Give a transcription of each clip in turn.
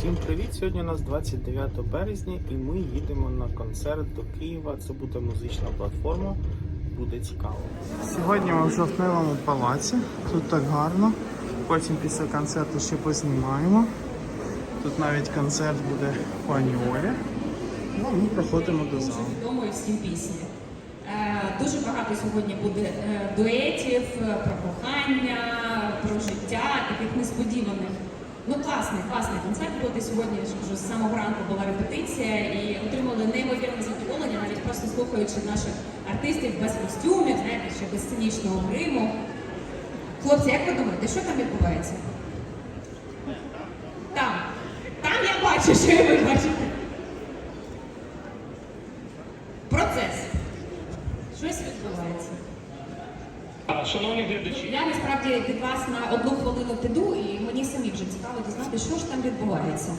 Всім привіт! Сьогодні у нас 29 березня і ми їдемо на концерт до Києва. Це буде музична платформа. Буде цікаво. Сьогодні ми в жовтневому палаці. Тут так гарно. Потім після концерту ще познімаємо. Тут навіть концерт буде пані Олі. Ну, ми проходимо до залу. відомої всім пісні. Е, Дуже багато сьогодні буде е, дуетів е, про кохання, про життя, таких несподіваних. Ну класний, класний концерт буде сьогодні. Вже з самого ранку була репетиція і отримали неймовірне задоволення, навіть просто слухаючи наших артистів без костюмів, знаєте, ще без сценічного гриму. Хлопці, як ви думаєте, що там відбувається? Там. Там я бачу, що і ви бачите. Процес. Щось відбувається. Шановні глядачі, Я насправді від вас на одну хвилину піду, і мені вже що ж там відбувається.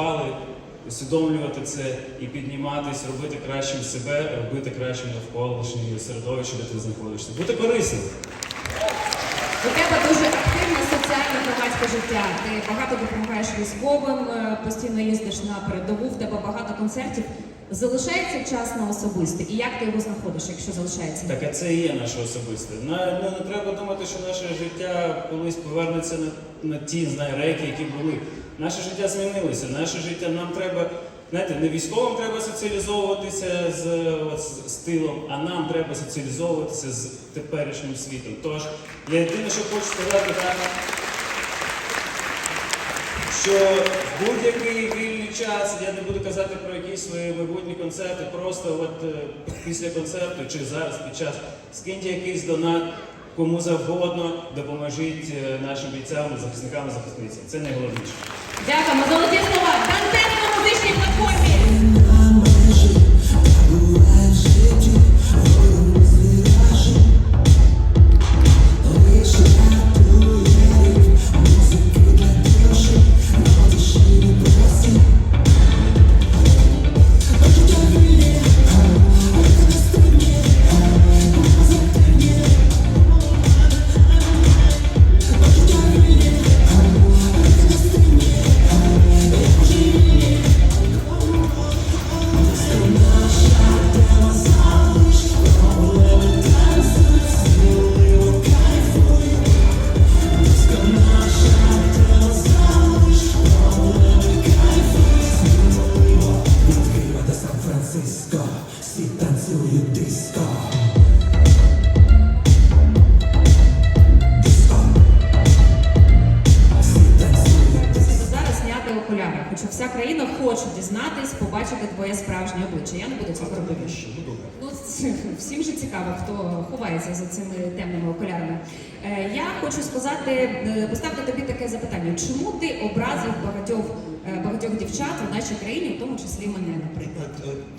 Впали, усвідомлювати це і підніматись, робити кращим себе, робити кращим навколишнє середовище, де ти знаходишся. Бути корисним. У тебе дуже активне соціальне громадське життя. Ти багато допомагаєш військовим, е, постійно їздиш на передову, в тебе багато концертів. Залишається час на особисте. І як ти його знаходиш, якщо залишається? Так, а це і є наше особисте. На, не, не треба думати, що наше життя колись повернеться на, на ті знає, рейки, які були. Наше життя змінилося. Наше життя нам треба. Знаєте, не військовим треба соціалізовуватися з, от, з, тилом, а нам треба соціалізовуватися з теперішнім світом. Тож, я єдине, що хочу сказати, так, що в будь-який вільний час, я не буду казати про якісь свої майбутні концерти, просто от е, після концерту чи зараз під час скиньте якийсь донат кому завгодно, допоможіть е, нашим бійцям, захисникам захисницям. Це найголовніше. Дякуємо. Золоті слова. Концерт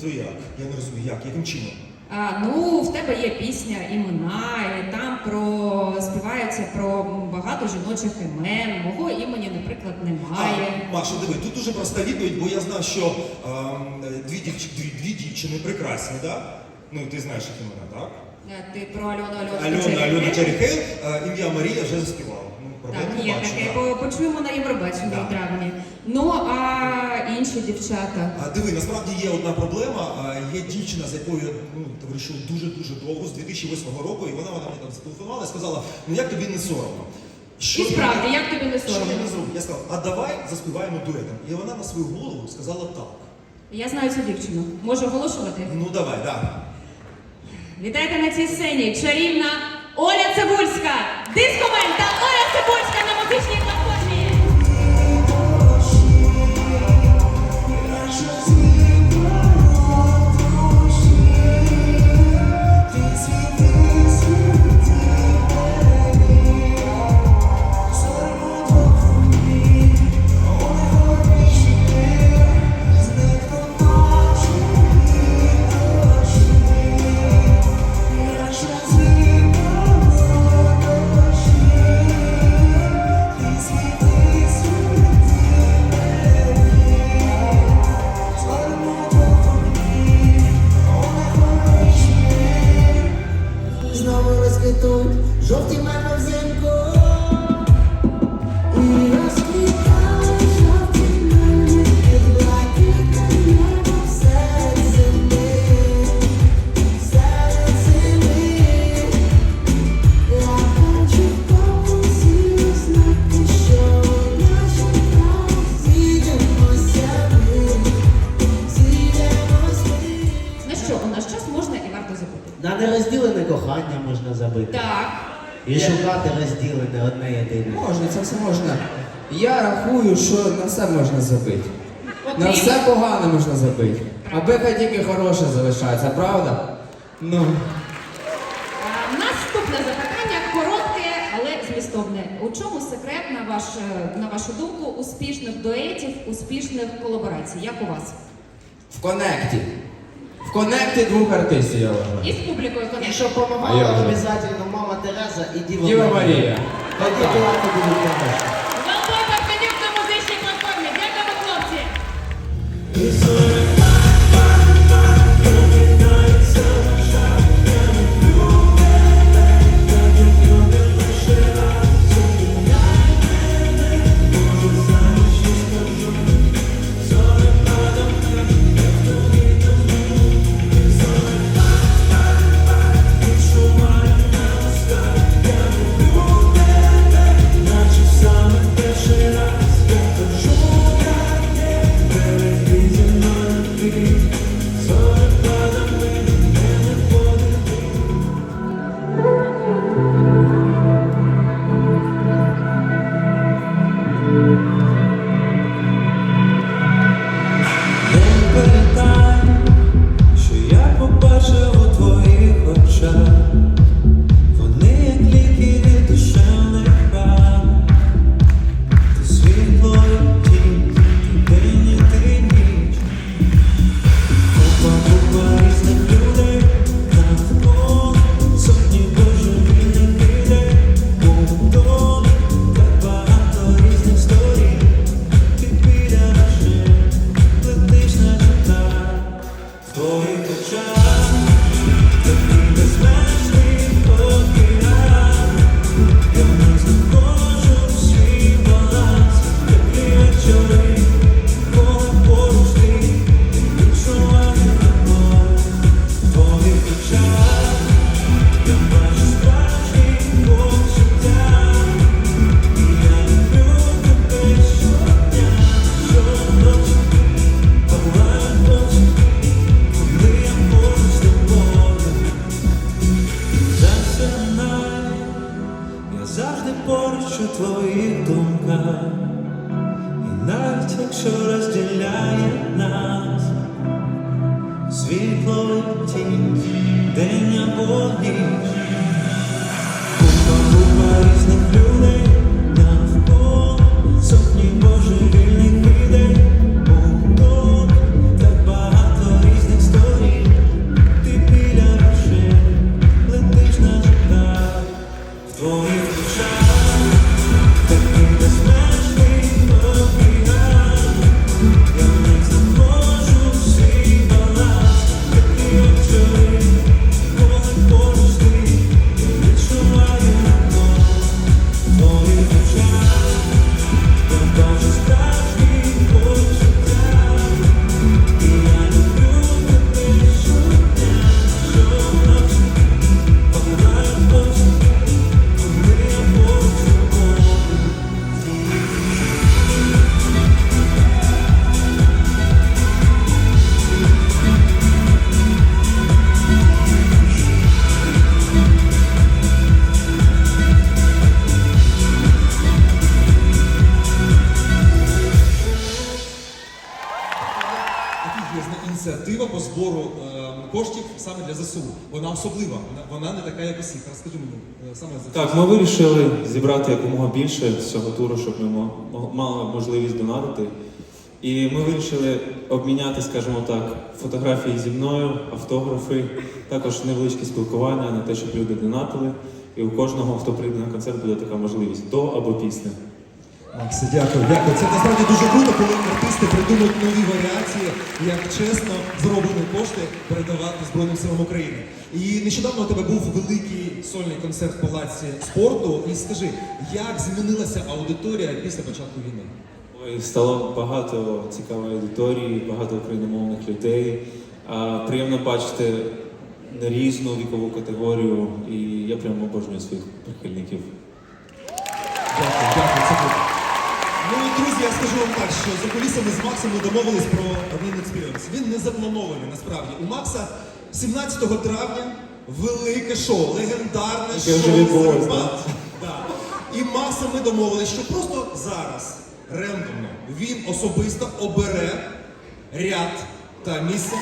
То як? Я не розумію, як? Яким чином? А, ну, в тебе є пісня імена, і там про співається про багато жіночих імен. Мого імені, наприклад, немає. А, Маша, диви, тут дуже проста відповідь, бо я знаю, що ем, дві, дівч... дві, дві дівчини прекрасні, да? Ну, ти знаєш їх імена, так? Е, Ти про Альону Альону Альона, Альона Черехел, е, ім'я Марія вже заспівала. Ну, проблем Так, не є бачу, таке. да. По- Почуємо на Євробаченні Да. у травні. Ну, а інші дівчата. А диви, насправді є одна проблема. А, Є дівчина, з якою я ну, товаришу дуже-дуже довго, з 2008 року, і вона, вона мені там зателефонувала і сказала, ну як тобі не соромно? Що І я- справді, як тобі не Що я соромно? не зроблю? Я сказав, а давай заспіваємо дуетом. І вона на свою голову сказала так. Я знаю цю дівчину. Можу оголошувати? Ну давай, да. Вітайте на цій сцені чарівна Оля Цибульська! Дискомен та Оля Цибульська на музичній І шукати розділене одне єдине. Можна, це все можна. Я рахую, що на все можна забити. На все погане можна забити. Аби хай тільки хороше залишається, правда? Ну. А, Наступне запитання коротке, але змістовне. У чому секрет, на, ваш, е, на вашу думку, успішних дуетів, успішних колаборацій? Як у вас? В коннекті. В коннекті двох артистів я вважаю. І з публікою І конечна. щоб А я вже. обов'язково мама Тереза і Діва, Діва Марія. Тоді плати будуть хороші. Володимир Парфенюк на музичній платформі. Дякую, хлопці! Для ЗСУ. Вона особлива, вона, вона не така, як усі. Розкажи мені е, саме за Так, ми вирішили зібрати якомога більше з цього туру, щоб ми мали можливість донатити. І ми вирішили обміняти, скажімо так, фотографії зі мною, автографи, також невеличке спілкування на те, щоб люди донатили. І у кожного, хто прийде на концерт, буде така можливість до або після. Максе, дякую, дякую. Це насправді дуже круто, коли артисти придумують нові варіації, як чесно зроблені кошти передавати Збройним силам України. І нещодавно у тебе був великий сольний концерт в палаці спорту. І скажи, як змінилася аудиторія після початку війни? Ой, Стало багато цікавої аудиторії, багато україномовних людей. А, Приємно бачити різну вікову категорію, і я прямо обожнюю своїх прихильників. Друзі, я скажу вам так, що за кулісами з Максом ми домовились про один експіріенс. Він не запланований насправді. У Макса 17 травня велике шоу, легендарне Яке шоу вже відбулось, «Зарбат». Да. І Макса ми домовились, що просто зараз, рендомно, він особисто обере ряд та місце.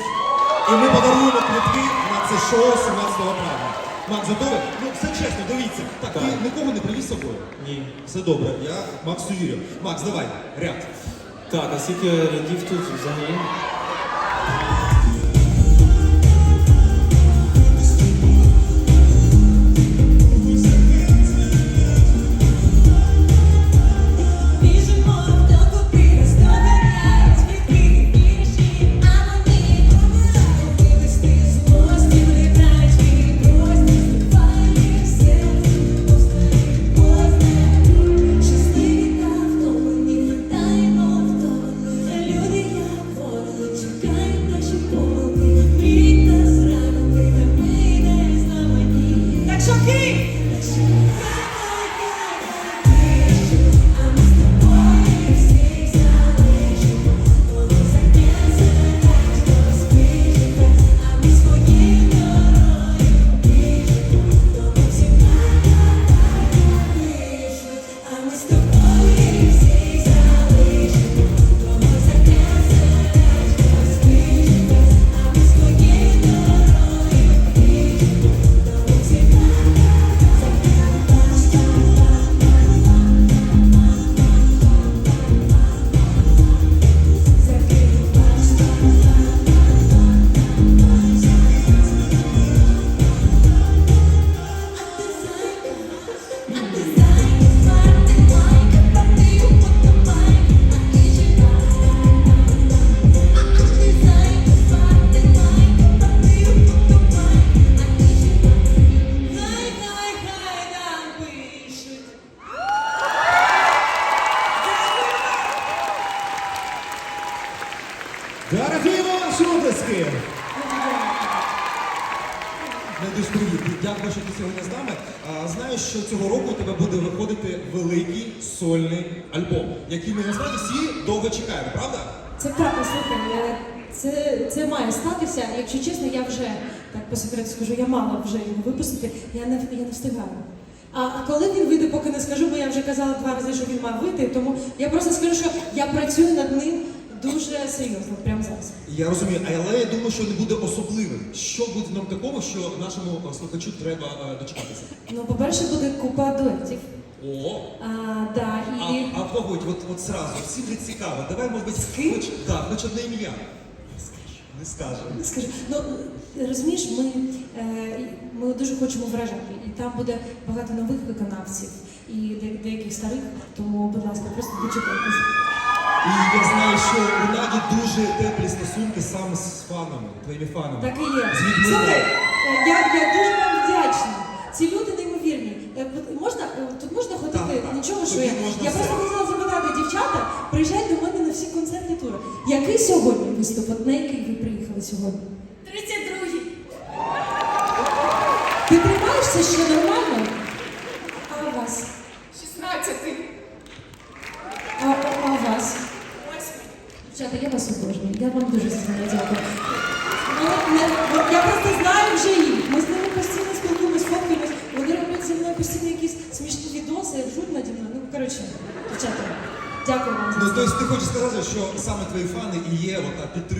І ми подаруємо квитки на це шоу 17 травня. Макс, готовий? Ну, все чесно, дивіться. Так, ти нікого не привіз з собою? Ні. Все добре, я Максу вірю. Макс, давай, ряд. Так, а скільки рядів тут взагалі? Скажу, я мала вже його випустити, я не, я не встигаю. А, а коли він вийде, поки не скажу, бо я вже казала два рази, що він мав вийти, тому я просто скажу, що я працюю над ним дуже серйозно, прямо зараз. Я розумію, але я думаю, що не буде особливим. Що буде нам такого, що нашому слухачу треба е, дочекатися? Ну, по-перше, буде купа дуетів. О! А, да, і... а погодь, от, от сразу, всім же цікаво. Давай, може бути, хоч, да, хоч одне ім'я. Не скажемо. Скажи, ну розумієш, ми, ми дуже хочемо вражати, і там буде багато нових виконавців і деяких старих, тому, будь ласка, просто дочекайтеся. І я знаю, що у Наді дуже теплі стосунки саме з фанами, твоїми фанами. Так і є. Слухай, е, я, я дуже вам вдячна. Ці люди неймовірні. Е, Можна е, тут можна ходити? Так, так. Нічого, що Тобі я. Я все. просто хотіла запитати, дівчата, приїжджайте до мене на всі концертні тури. Який сьогодні виступ? От на який ви приїхали сьогодні? 32-й. Ти тримаєшся ще нормально? А у вас? 16-й. А, а, а у вас? Дівчата, я вас обожнюю. Я вам дуже сильно дякую. Ну, не- я просто знаю вже їх. Ми з ними постійно спілкуємось, фоткаємось. Вони роблять зі мною постійно якісь смішні відоси, ржуть наді мною. Ну, коротше, дівчата, дякую вам Ну, тобто ти хочеш сказати, що саме твої фани і є ота підтримка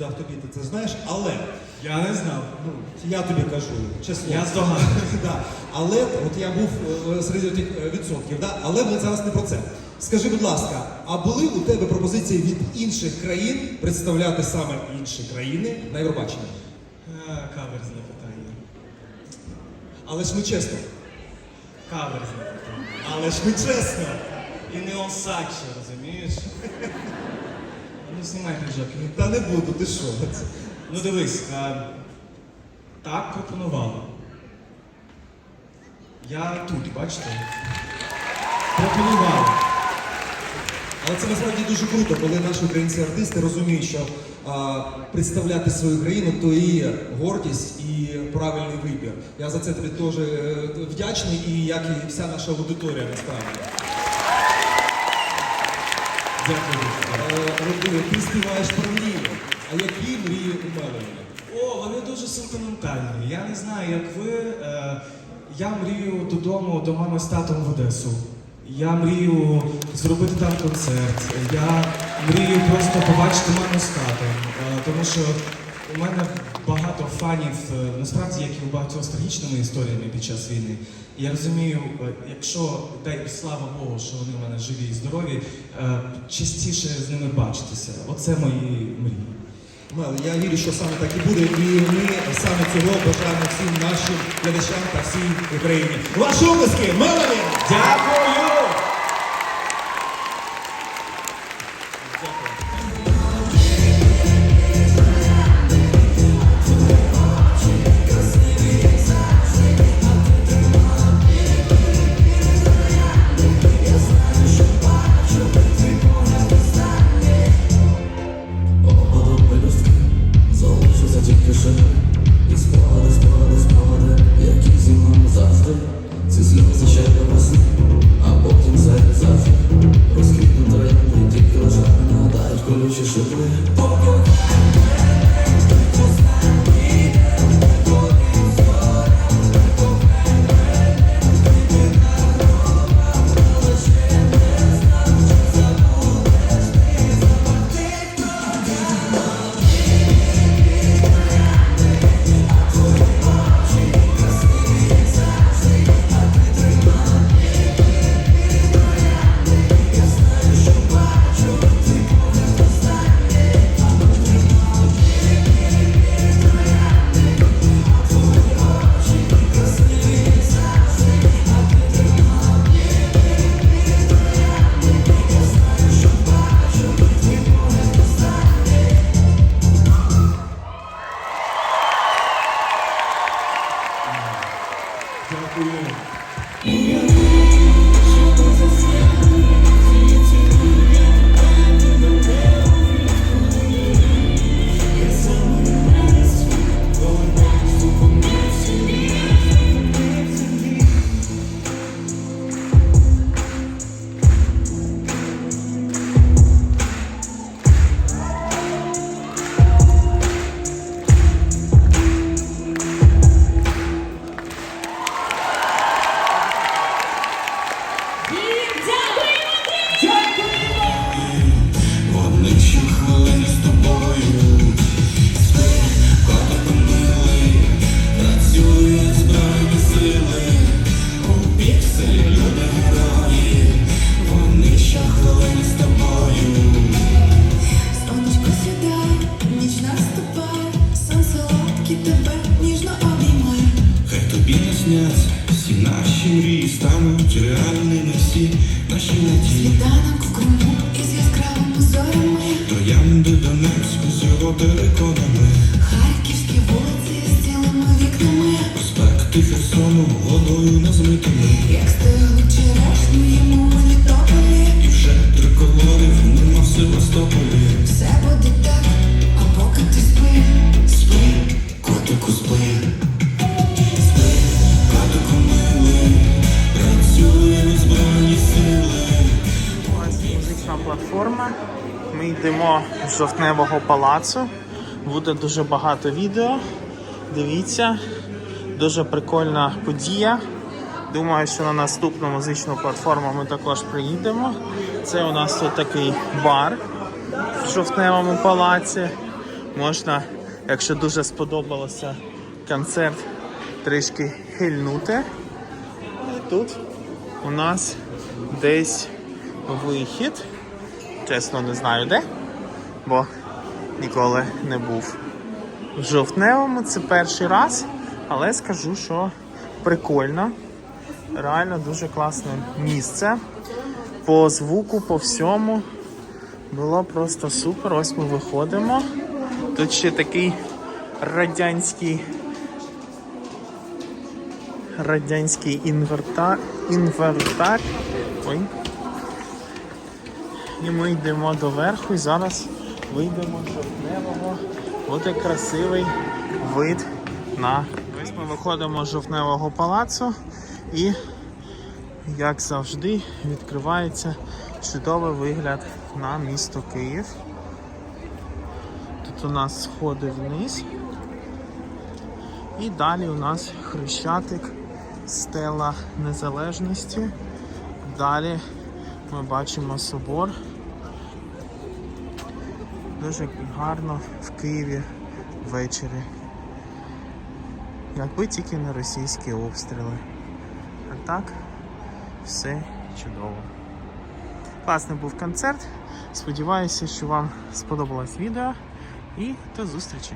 я віддав тобі, ти це знаєш, але Я не знав. ну, я тобі кажу, чесно. Я здогадую. да. Але от я був е, серед тих е, відсотків, да? але ми зараз не про це. Скажи, будь ласка, а були у тебе пропозиції від інших країн представляти саме інші країни на Євробаченні? Каверзне питання. Але ж ми чесно. Каверзне питання. Але ж ми чесно. І не Осадче, розумієш? Ну, знімай піджак. Ну, Та не буду, ти що? Ну дивись, а, так пропонували. Я тут, бачите? Пропонували. Але це насправді дуже круто, коли наші українські артисти розуміють, що а, представляти свою країну то і є гордість і правильний вибір. Я за це тобі теж е, вдячний, і як і вся наша аудиторія насправді. Дякую. Е, ти співаєш про мрії. А які мрії у Меловіна? О, вони дуже сентиментальні. Я не знаю, як ви. Е, я мрію додому до мами з татом в Одесу. Я мрію зробити там концерт. Я мрію просто побачити маму з татом. Е, тому що у мене багато фанів, е, насправді, як і у багатьох з трагічними історіями під час війни. І я розумію, е, якщо дай слава Богу, що вони в мене живі і здорові, е, частіше з ними бачитися. Оце мої мрії. Мел, я вірю, що саме так і буде, і ми саме цього бажаємо всім нашим глядачам та всій Україні. Ваші обласки, Меловін! Дякую! Світанок в Криму із яскравими зорями. Троянди Донецьку з його териконами Харківські вулиці з цілими вікнами. Проспекти Херсону водою не змитими Ми йдемо з жовтневого палацу. Буде дуже багато відео. Дивіться, дуже прикольна подія. Думаю, що на наступну музичну платформу ми також приїдемо. Це у нас тут такий бар в жовтневому палаці. Можна, якщо дуже сподобалося концерт, трішки хильнути. І тут у нас десь вихід. Чесно, не знаю де, бо ніколи не був в жовтневому. Це перший раз, але скажу, що прикольно. Реально дуже класне місце. По звуку, по всьому. Було просто супер. Ось ми виходимо. Тут ще такий радянський. Радянський інвертар. інвертар. Ой. І ми йдемо до верху і зараз вийдемо з жовтневого. Буде красивий вид на. Ось ми виходимо з жовтневого палацу і, як завжди, відкривається чудовий вигляд на місто Київ. Тут у нас сходи вниз. І далі у нас хрещатик, стела незалежності. Далі ми бачимо собор. Дуже гарно в Києві ввечері. Якби тільки не російські обстріли. А так, все чудово. Класний був концерт. Сподіваюся, що вам сподобалось відео і до зустрічі!